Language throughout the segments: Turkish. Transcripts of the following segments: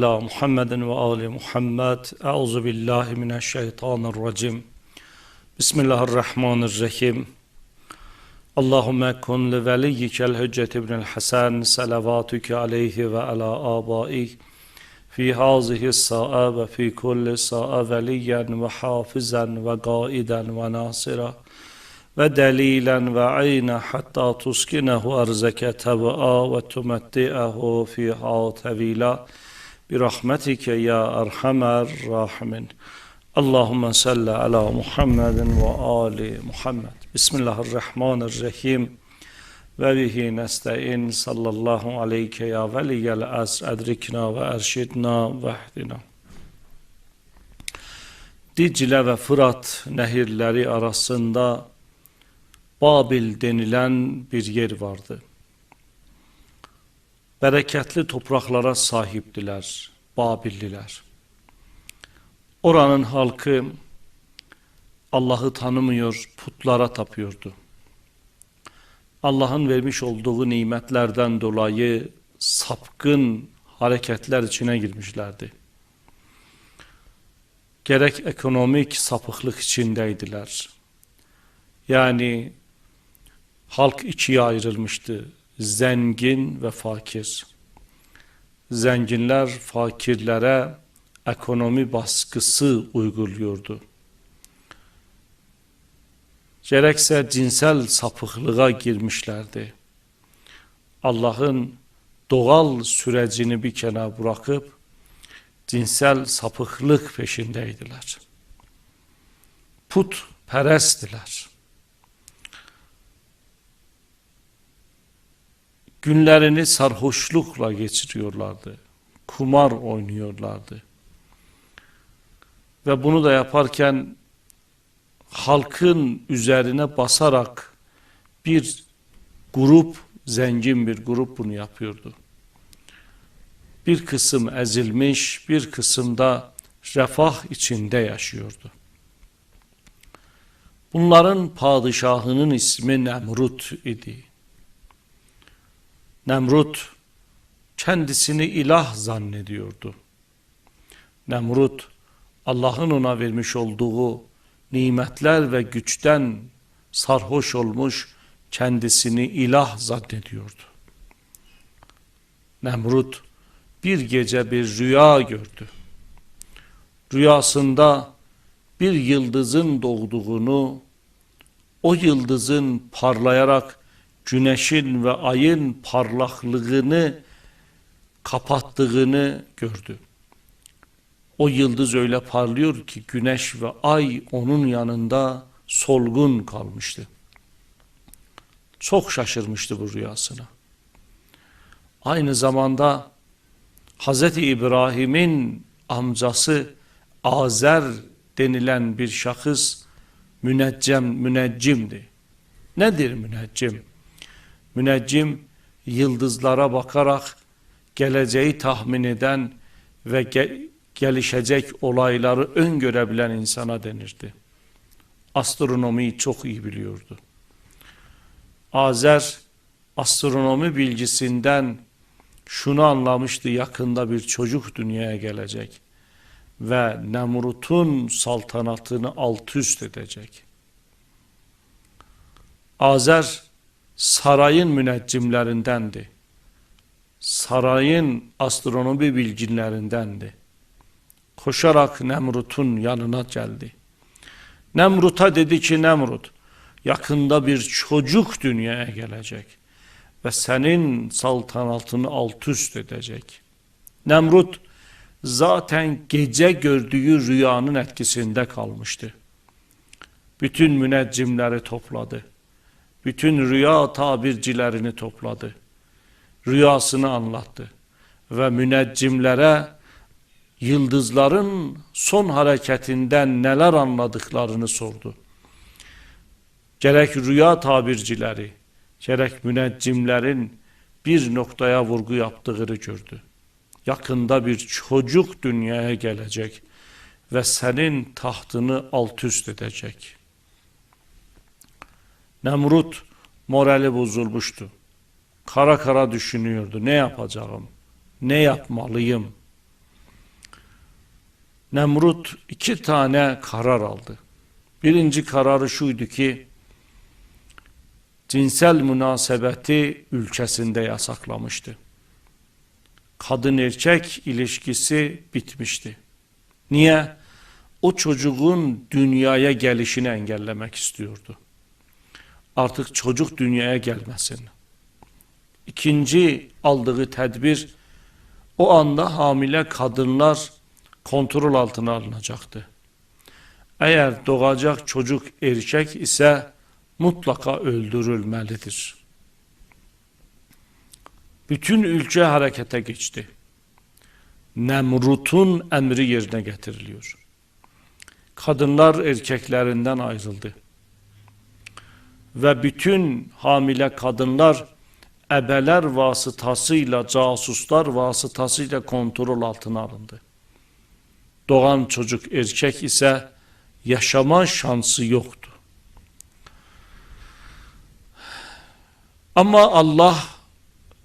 ala Muhammedin ve ali Muhammed. Euzu billahi mineşşeytanirracim. Bismillahirrahmanirrahim. Allahümme kun li veliyyikel hüccet ibnil hasen salavatüke aleyhi ve ala abaih fi hazihi sa'a ve fi kulli sa'a veliyen ve hafizen ve gaiden ve nasira ve delilen ve ayna hatta tuskinehu erzeke tebaa ve tumetti'ehu fiha tevila.'' birahmetike ya erhamer rahimin. Allahumme salli ala Muhammedin ve ali Muhammed. Bismillahirrahmanirrahim. Ve bihi nesta'in sallallahu aleyke ya veliyel asr edrikna ve erşidna ve ahdina. Dicle ve Fırat nehirleri arasında Babil denilen bir yer vardı. Bereketli topraklara sahiptiler Babilliler. Oranın halkı Allah'ı tanımıyor, putlara tapıyordu. Allah'ın vermiş olduğu nimetlerden dolayı sapkın hareketler içine girmişlerdi. Gerek ekonomik sapıklık içindeydiler. Yani halk ikiye ayrılmıştı. Zengin ve fakir. Zenginler fakirlere ekonomi baskısı uyguluyordu. Gerekse cinsel sapıklığa girmişlerdi. Allah'ın doğal sürecini bir kenara bırakıp cinsel sapıklık peşindeydiler. Put peresttiler. Günlerini sarhoşlukla geçiriyorlardı. Kumar oynuyorlardı. Ve bunu da yaparken halkın üzerine basarak bir grup, zengin bir grup bunu yapıyordu. Bir kısım ezilmiş, bir kısım da refah içinde yaşıyordu. Bunların padişahının ismi Nemrut idi. Nemrut kendisini ilah zannediyordu. Nemrut Allah'ın ona vermiş olduğu nimetler ve güçten sarhoş olmuş kendisini ilah zannediyordu. Nemrut bir gece bir rüya gördü. Rüyasında bir yıldızın doğduğunu, o yıldızın parlayarak güneşin ve ayın parlaklığını kapattığını gördü. O yıldız öyle parlıyor ki güneş ve ay onun yanında solgun kalmıştı. Çok şaşırmıştı bu rüyasına. Aynı zamanda Hz. İbrahim'in amcası Azer denilen bir şahıs müneccem, müneccimdi. Nedir müneccim? Müneccim yıldızlara bakarak geleceği tahmin eden ve ge gelişecek olayları öngörebilen insana denirdi. Astronomiyi çok iyi biliyordu. Azer astronomi bilgisinden şunu anlamıştı yakında bir çocuk dünyaya gelecek ve Nemrut'un saltanatını alt üst edecek. Azer sarayın müneccimlerindendi. Sarayın astronomi bilginlerindendi. Koşarak Nemrut'un yanına geldi. Nemrut'a dedi ki Nemrut yakında bir çocuk dünyaya gelecek ve senin saltanatını alt üst edecek. Nemrut zaten gece gördüğü rüyanın etkisinde kalmıştı. Bütün müneccimleri topladı. Bütün rüya tabircilerini topladı. Rüyasını anlattı. Ve müneccimlere yıldızların son hareketinden neler anladıklarını sordu. Gerek rüya tabircileri, gerek müneccimlerin bir noktaya vurgu yaptığını gördü. Yakında bir çocuk dünyaya gelecek ve senin tahtını alt üst edecek. Nemrut morali bozulmuştu. Kara kara düşünüyordu. Ne yapacağım? Ne yapmalıyım? Nemrut iki tane karar aldı. Birinci kararı şuydu ki cinsel münasebeti ülkesinde yasaklamıştı. Kadın erkek ilişkisi bitmişti. Niye? O çocuğun dünyaya gelişini engellemek istiyordu. Artık çocuk dünyaya gelmesin. İkinci aldığı tedbir o anda hamile kadınlar kontrol altına alınacaktı. Eğer doğacak çocuk erkek ise mutlaka öldürülmelidir. Bütün ülke harekete geçti. Nemrut'un emri yerine getiriliyor. Kadınlar erkeklerinden ayrıldı. Ve bütün hamile kadınlar ebeler vasıtasıyla, casuslar vasıtasıyla kontrol altına alındı. Doğan çocuk erkek ise yaşama şansı yoktu. Ama Allah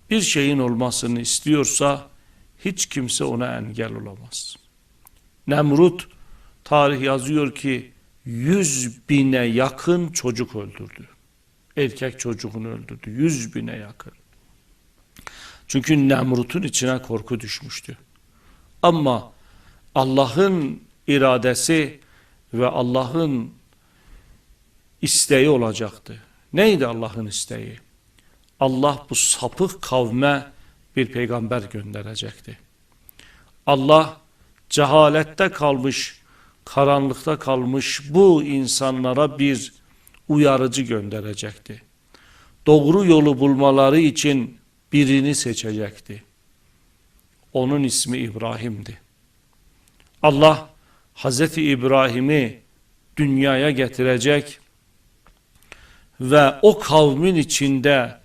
bir şeyin olmasını istiyorsa hiç kimse ona engel olamaz. Nemrut tarih yazıyor ki yüz bine yakın çocuk öldürdü. Erkek çocuğunu öldürdü. Yüz bine yakın. Çünkü Nemrut'un içine korku düşmüştü. Ama Allah'ın iradesi ve Allah'ın isteği olacaktı. Neydi Allah'ın isteği? Allah bu sapık kavme bir peygamber gönderecekti. Allah cehalette kalmış, karanlıkta kalmış bu insanlara bir uyarıcı gönderecekti. Doğru yolu bulmaları için birini seçecekti. Onun ismi İbrahim'di. Allah Hazreti İbrahim'i dünyaya getirecek ve o kavmin içinde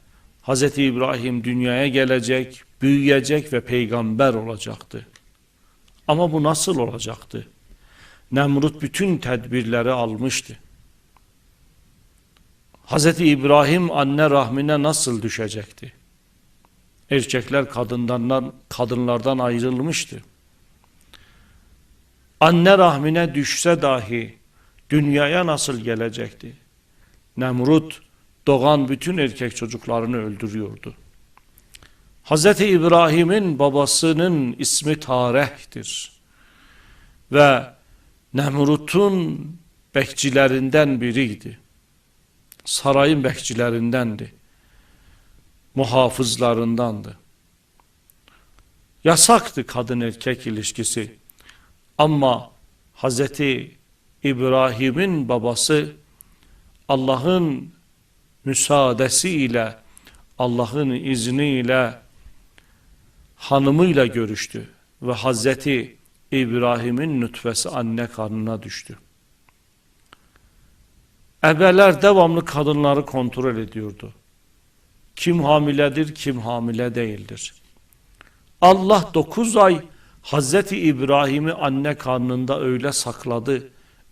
Hazreti İbrahim dünyaya gelecek, büyüyecek ve peygamber olacaktı. Ama bu nasıl olacaktı? Nemrut bütün tedbirleri almıştı. Hazreti İbrahim anne rahmine nasıl düşecekti? Erkekler kadınlardan, kadınlardan ayrılmıştı. Anne rahmine düşse dahi dünyaya nasıl gelecekti? Nemrut doğan bütün erkek çocuklarını öldürüyordu. Hz. İbrahim'in babasının ismi Tareh'tir. Ve Nemrut'un bekçilerinden biriydi. Sarayın bekçilerindendi. Muhafızlarındandı. Yasaktı kadın erkek ilişkisi. Ama Hz. İbrahim'in babası Allah'ın müsaadesiyle Allah'ın izniyle hanımıyla görüştü ve Hazreti İbrahim'in nütfesi anne karnına düştü. Ebeler devamlı kadınları kontrol ediyordu. Kim hamiledir, kim hamile değildir. Allah dokuz ay Hazreti İbrahim'i anne karnında öyle sakladı,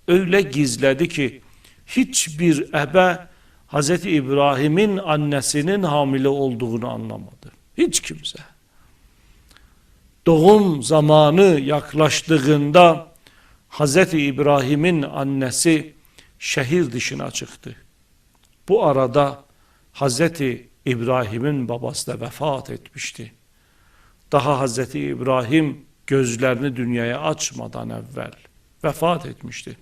öyle gizledi ki hiçbir ebe Hazreti İbrahim'in annesinin hamile olduğunu anlamadı. Hiç kimse. Doğum zamanı yaklaştığında Hazreti İbrahim'in annesi şehir dışına çıktı. Bu arada Hazreti İbrahim'in babası da vefat etmişti. Daha Hazreti İbrahim gözlerini dünyaya açmadan evvel vefat etmişti.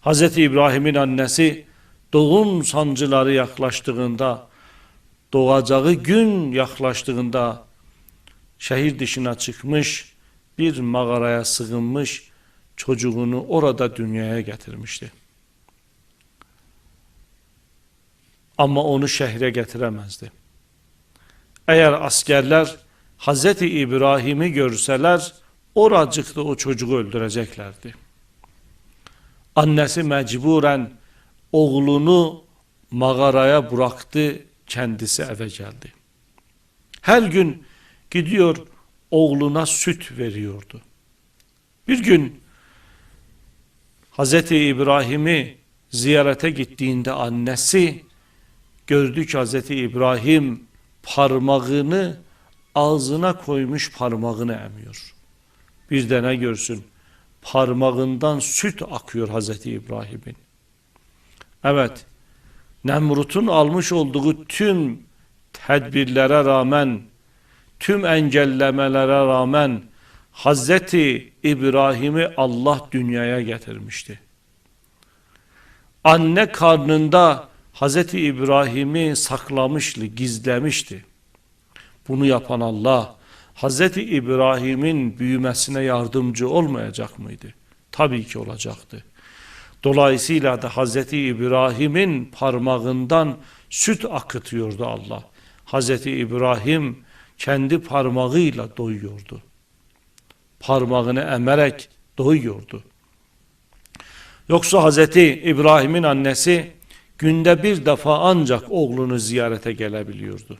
Hazreti İbrahim'in annesi doğum sancıları yaklaştığında, doğacağı gün yaklaştığında şehir dışına çıkmış, bir mağaraya sığınmış, çocuğunu orada dünyaya getirmişti. Ama onu şehre getiremezdi. Eğer askerler Hazreti İbrahim'i görseler, oracıkta o çocuğu öldüreceklerdi. Annesi mecburen oğlunu mağaraya bıraktı, kendisi eve geldi. Her gün gidiyor oğluna süt veriyordu. Bir gün Hazreti İbrahim'i ziyarete gittiğinde annesi gördü ki Hazreti İbrahim parmağını ağzına koymuş parmağını emiyor. bir de ne görsün? Parmağından süt akıyor Hazreti İbrahim'in. Evet, Nemrut'un almış olduğu tüm tedbirlere rağmen, tüm engellemelere rağmen Hazreti İbrahim'i Allah dünyaya getirmişti. Anne karnında Hazreti İbrahim'i saklamıştı, gizlemişti. Bunu yapan Allah, Hazreti İbrahim'in büyümesine yardımcı olmayacak mıydı? Tabii ki olacaktı. Dolayısıyla da Hazreti İbrahim'in parmağından süt akıtıyordu Allah. Hazreti İbrahim kendi parmağıyla doyuyordu. Parmağını emerek doyuyordu. Yoksa Hazreti İbrahim'in annesi günde bir defa ancak oğlunu ziyarete gelebiliyordu.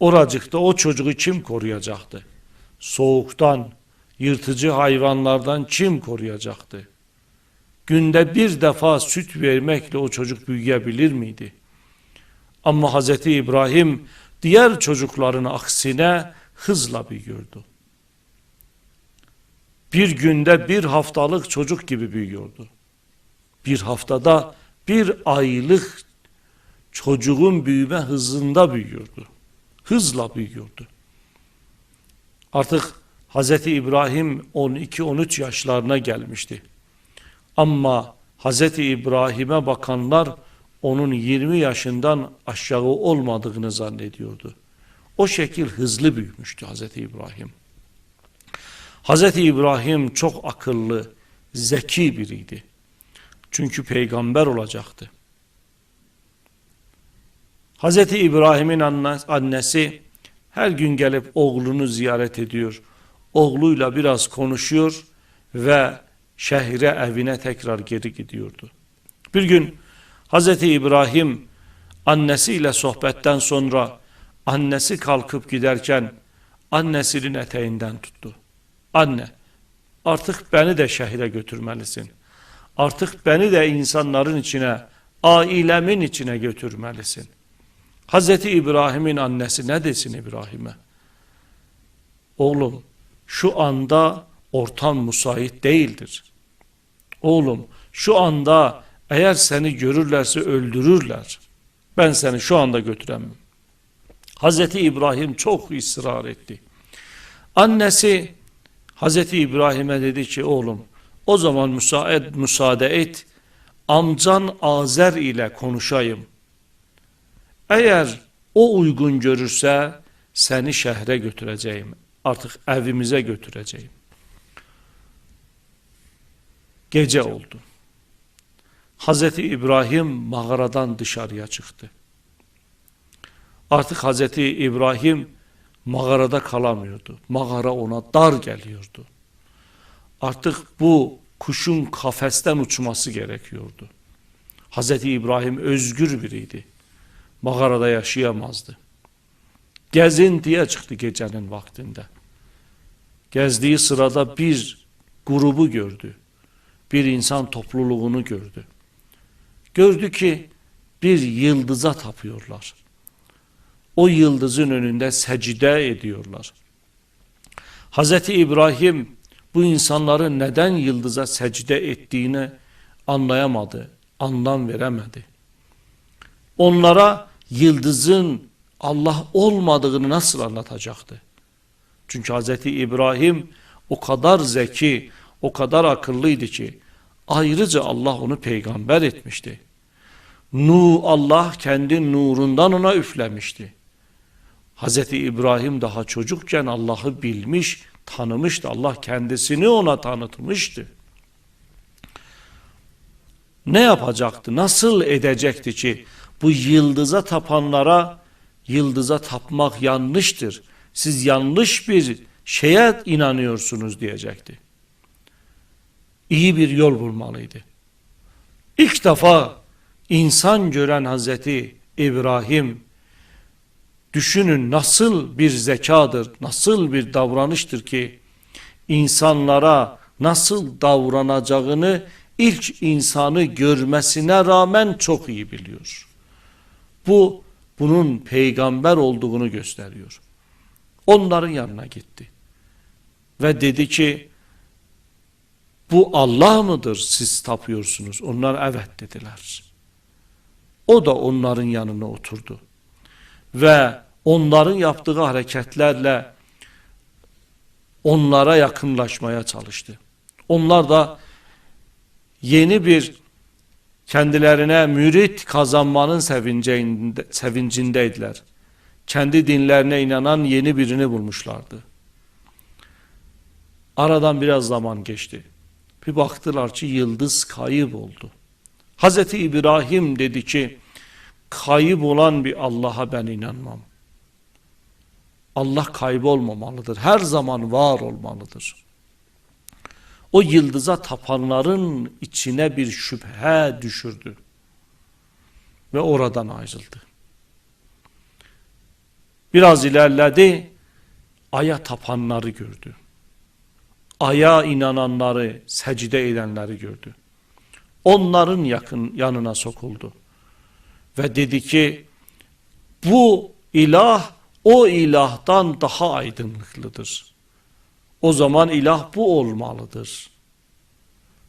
Oracıkta o çocuğu kim koruyacaktı? Soğuktan, yırtıcı hayvanlardan kim koruyacaktı? Günde bir defa süt vermekle o çocuk büyüyebilir miydi? Ama Hz. İbrahim diğer çocukların aksine hızla büyüyordu. Bir günde bir haftalık çocuk gibi büyüyordu. Bir haftada bir aylık çocuğun büyüme hızında büyüyordu. Hızla büyüyordu. Artık Hz. İbrahim 12-13 yaşlarına gelmişti. Ama Hz. İbrahim'e bakanlar onun 20 yaşından aşağı olmadığını zannediyordu. O şekil hızlı büyümüştü Hz. İbrahim. Hz. İbrahim çok akıllı, zeki biriydi. Çünkü peygamber olacaktı. Hz. İbrahim'in annesi her gün gelip oğlunu ziyaret ediyor. Oğluyla biraz konuşuyor ve şehre evine tekrar geri gidiyordu. Bir gün Hz. İbrahim annesiyle sohbetten sonra annesi kalkıp giderken annesinin eteğinden tuttu. Anne artık beni de şehre götürmelisin. Artık beni de insanların içine, ailemin içine götürmelisin. Hazreti İbrahim'in annesi ne desin İbrahim'e? Oğlum şu anda ortam müsait değildir. Oğlum şu anda eğer seni görürlerse öldürürler. Ben seni şu anda götüremem. Hazreti İbrahim çok ısrar etti. Annesi Hazreti İbrahim'e dedi ki oğlum o zaman müsaade, müsaade et amcan Azer ile konuşayım. Eğer o uygun görürse seni şehre götüreceğim. Artık evimize götüreceğim. Gece oldu. Hazreti İbrahim mağaradan dışarıya çıktı. Artık Hazreti İbrahim mağarada kalamıyordu. Mağara ona dar geliyordu. Artık bu kuşun kafesten uçması gerekiyordu. Hazreti İbrahim özgür biriydi. Mağarada yaşayamazdı. Gezintiye çıktı gecenin vaktinde. Gezdiği sırada bir grubu gördü. Bir insan topluluğunu gördü. Gördü ki bir yıldıza tapıyorlar. O yıldızın önünde secde ediyorlar. Hazreti İbrahim bu insanların neden yıldıza secde ettiğini anlayamadı, anlam veremedi. Onlara yıldızın Allah olmadığını nasıl anlatacaktı? Çünkü Hazreti İbrahim o kadar zeki, o kadar akıllıydı ki ayrıca Allah onu peygamber etmişti. Nu Allah kendi nurundan ona üflemişti. Hazreti İbrahim daha çocukken Allah'ı bilmiş, tanımıştı. Allah kendisini ona tanıtmıştı. Ne yapacaktı? Nasıl edecekti ki bu yıldıza tapanlara yıldıza tapmak yanlıştır. Siz yanlış bir şeye inanıyorsunuz diyecekti. İyi bir yol bulmalıydı. İlk defa insan gören Hazreti İbrahim düşünün nasıl bir zekadır, nasıl bir davranıştır ki insanlara nasıl davranacağını ilk insanı görmesine rağmen çok iyi biliyor. Bu bunun peygamber olduğunu gösteriyor. Onların yanına gitti. ve dedi ki bu Allah mıdır siz tapıyorsunuz? Onlar evet dediler. O da onların yanına oturdu. Ve onların yaptığı hareketlerle onlara yakınlaşmaya çalıştı. Onlar da yeni bir kendilerine mürit kazanmanın sevincinde, sevincindeydiler. Kendi dinlerine inanan yeni birini bulmuşlardı. Aradan biraz zaman geçti. Bir baktılar ki yıldız kayıp oldu. Hazreti İbrahim dedi ki kayıp olan bir Allah'a ben inanmam. Allah kaybolmamalıdır. Her zaman var olmalıdır. O yıldıza tapanların içine bir şüphe düşürdü. Ve oradan ayrıldı. Biraz ilerledi. Aya tapanları gördü. Aya inananları, secde edenleri gördü. Onların yakın yanına sokuldu. Ve dedi ki bu ilah o ilahtan daha aydınlıklıdır. O zaman ilah bu olmalıdır.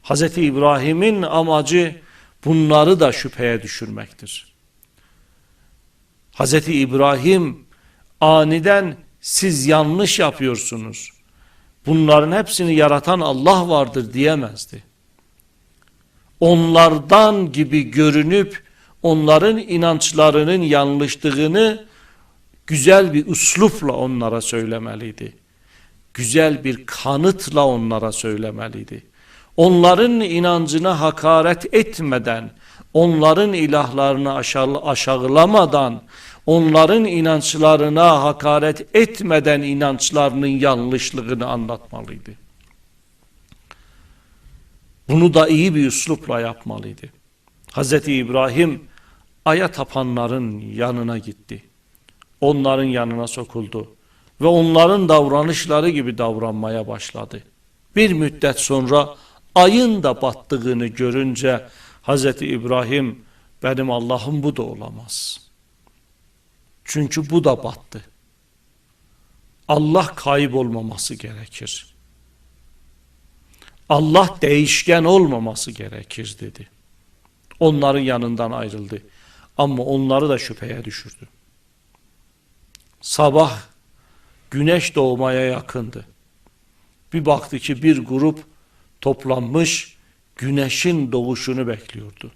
Hz. İbrahim'in amacı bunları da şüpheye düşürmektir. Hz. İbrahim aniden siz yanlış yapıyorsunuz. Bunların hepsini yaratan Allah vardır diyemezdi. Onlardan gibi görünüp onların inançlarının yanlışlığını güzel bir üslupla onlara söylemeliydi. Güzel bir kanıtla onlara söylemeliydi. Onların inancına hakaret etmeden, onların ilahlarını aşağılamadan, onların inançlarına hakaret etmeden inançlarının yanlışlığını anlatmalıydı. Bunu da iyi bir üslupla yapmalıydı. Hz. İbrahim aya tapanların yanına gitti. Onların yanına sokuldu ve onların davranışları gibi davranmaya başladı. Bir müddet sonra ayın da battığını görünce Hz. İbrahim benim Allah'ım bu da olamaz. Çünkü bu da battı. Allah kaybolmaması gerekir. Allah değişken olmaması gerekir dedi. Onların yanından ayrıldı. Ama onları da şüpheye düşürdü. Sabah güneş doğmaya yakındı. Bir baktı ki bir grup toplanmış güneşin doğuşunu bekliyordu.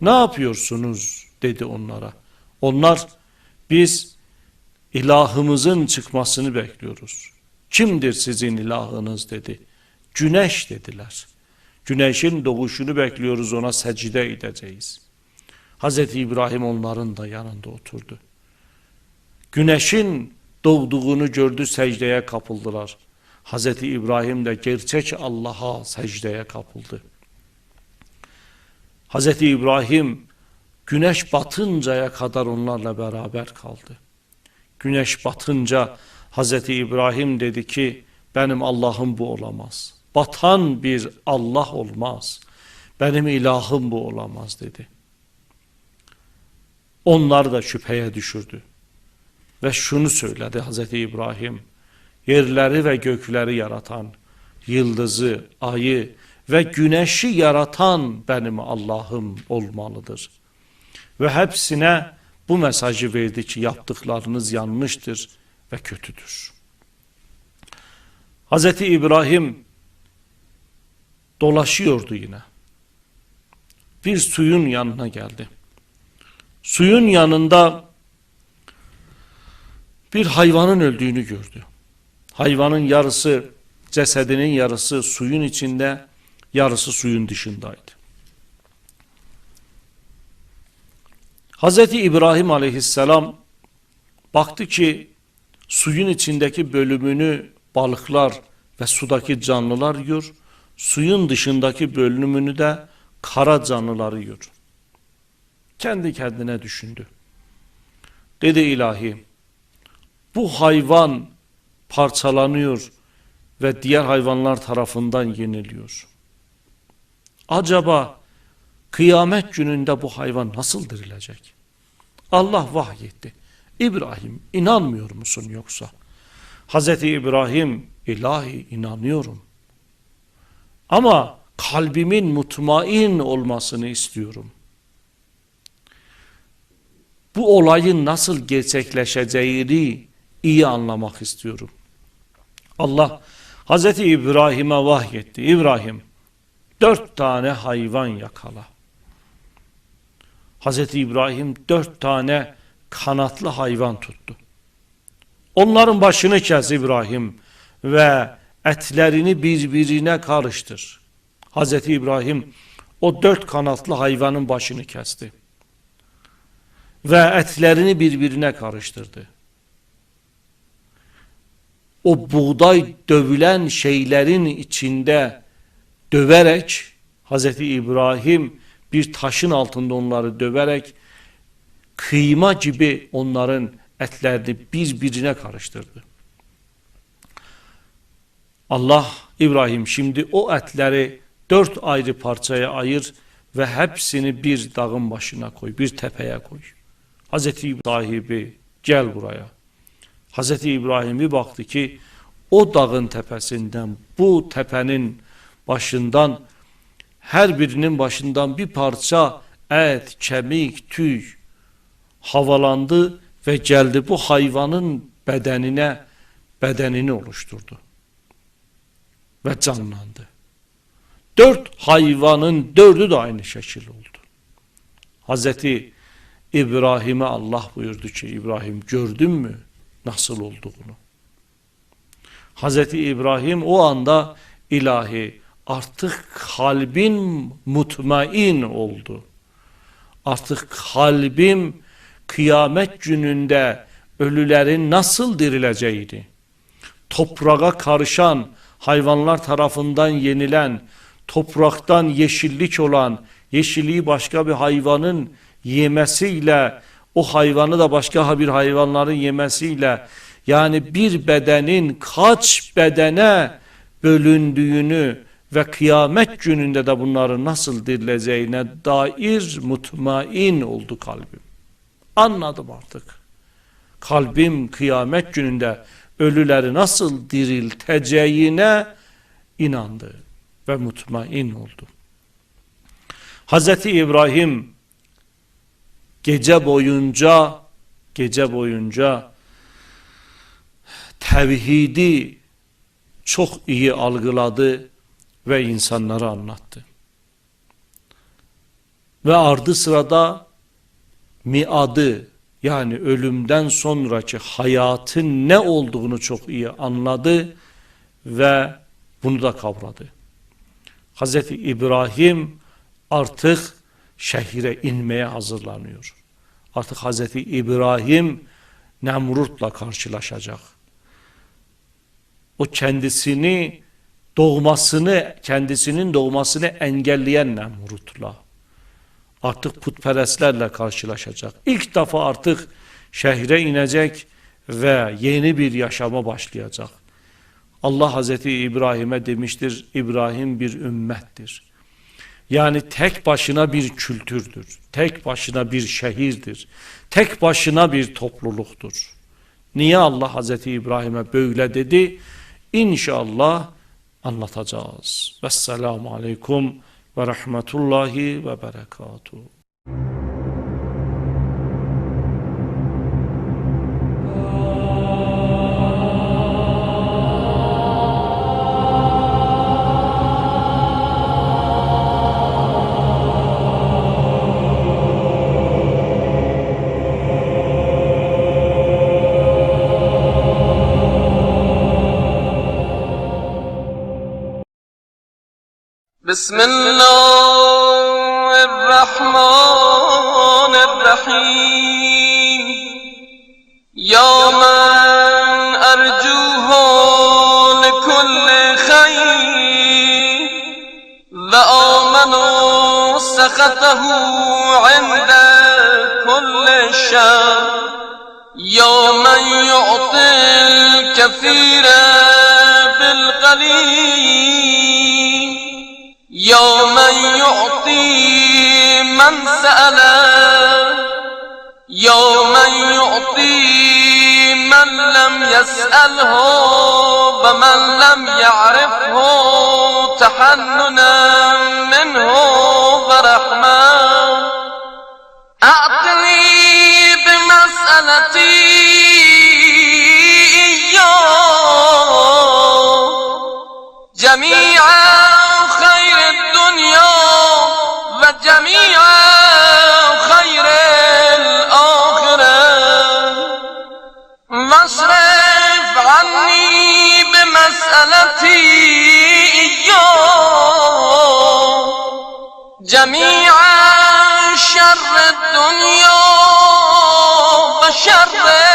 Ne yapıyorsunuz dedi onlara. Onlar biz ilahımızın çıkmasını bekliyoruz. Kimdir sizin ilahınız dedi. Güneş dediler. Güneşin doğuşunu bekliyoruz ona secde edeceğiz. Hazreti İbrahim onların da yanında oturdu. Güneşin doğduğunu gördü secdeye kapıldılar. Hazreti İbrahim de gerçek Allah'a secdeye kapıldı. Hazreti İbrahim güneş batıncaya kadar onlarla beraber kaldı. Güneş batınca Hazreti İbrahim dedi ki benim Allah'ım bu olamaz. Batan bir Allah olmaz. Benim ilahım bu olamaz dedi. Onlar da şüpheye düşürdü. Ve şunu söyledi Hazreti İbrahim. Yerleri ve gökleri yaratan, yıldızı, ayı ve güneşi yaratan benim Allah'ım olmalıdır. Ve hepsine bu mesajı verdi ki yaptıklarınız yanlıştır ve kötüdür. Hazreti İbrahim dolaşıyordu yine. Bir suyun yanına geldi. Suyun yanında bir hayvanın öldüğünü gördü. Hayvanın yarısı cesedinin yarısı suyun içinde, yarısı suyun dışındaydı. Hazreti İbrahim aleyhisselam baktı ki suyun içindeki bölümünü balıklar ve sudaki canlılar yiyor, suyun dışındaki bölümünü de kara canlılar yiyor. Kendi kendine düşündü. Dedi ilahi, bu hayvan parçalanıyor ve diğer hayvanlar tarafından yeniliyor. Acaba kıyamet gününde bu hayvan nasıl dirilecek? Allah vahyetti. İbrahim inanmıyor musun yoksa? Hazreti İbrahim ilahi inanıyorum. Ama kalbimin mutmain olmasını istiyorum. Bu olayın nasıl gerçekleşeceğini iyi anlamak istiyorum. Allah Hazreti İbrahim'e vahyetti. İbrahim dört tane hayvan yakala. Hazreti İbrahim dört tane kanatlı hayvan tuttu. Onların başını kes İbrahim ve etlerini birbirine karıştır. Hazreti İbrahim o dört kanatlı hayvanın başını kesti. Ve etlerini birbirine karıştırdı. O buğday dövülen şeylerin içinde döverek Hazreti İbrahim bir taşın altında onları döverek kıyma gibi onların etlerini birbirine karıştırdı. Allah İbrahim şimdi o etleri dört ayrı parçaya ayır ve hepsini bir dağın başına koy, bir tepeye koy. Hazreti sahibi gel buraya. Hazreti İbrahim bir baktı ki o dağın tepesinden bu tepenin başından her birinin başından bir parça et, kemik, tüy havalandı ve geldi bu hayvanın bedenine bedenini oluşturdu ve canlandı. Dört hayvanın dördü de aynı şekil oldu. Hazreti İbrahim'e Allah buyurdu ki İbrahim gördün mü nasıl olduğunu? Hazreti İbrahim o anda ilahi artık kalbin mutmain oldu. Artık kalbim kıyamet gününde ölülerin nasıl dirileceğini, toprağa karışan, hayvanlar tarafından yenilen, topraktan yeşillik olan, yeşilliği başka bir hayvanın yemesiyle, o hayvanı da başka bir hayvanların yemesiyle, yani bir bedenin kaç bedene bölündüğünü ve kıyamet gününde de bunların nasıl dirileceğine dair mutmain oldu kalbim. Anladım artık. Kalbim kıyamet gününde ölüleri nasıl dirilteceğine inandı ve mutmain oldu. Hazreti İbrahim gece boyunca gece boyunca tevhidi çok iyi algıladı ve insanlara anlattı. Ve ardı sırada miadı yani ölümden sonraki hayatın ne olduğunu çok iyi anladı ve bunu da kavradı. Hazreti İbrahim artık şehire inmeye hazırlanıyor. Artık Hazreti İbrahim Nemrut'la karşılaşacak. O kendisini doğmasını, kendisinin doğmasını engelleyen Nemrut'la artık putperestlerle karşılaşacak. İlk defa artık şehre inecek ve yeni bir yaşama başlayacak. Allah Hazreti İbrahim'e demiştir, İbrahim bir ümmettir. Yani tek başına bir kültürdür, tek başına bir şehirdir, tek başına bir topluluktur. Niye Allah Hazreti İbrahim'e böyle dedi? İnşallah anlatacağız. Vesselamu Aleyküm ve rahmetullahi ve berekatuhu. بسم الله الرحمن الرحيم. يا من أرجوه لكل خير. وآمن سخطه عند كل شر. يا من يعطي الكثير بالقليل. يا من يعطي من سأل يا من يعطي من لم يسأله ومن لم يعرفه تحننا منه ورحمة. أعطني بمسألتي إياه. جميع خير دنیا و جمیع خیر الاخره مصرف عنی به مسئلتی یا جمیع شر دنیا و شر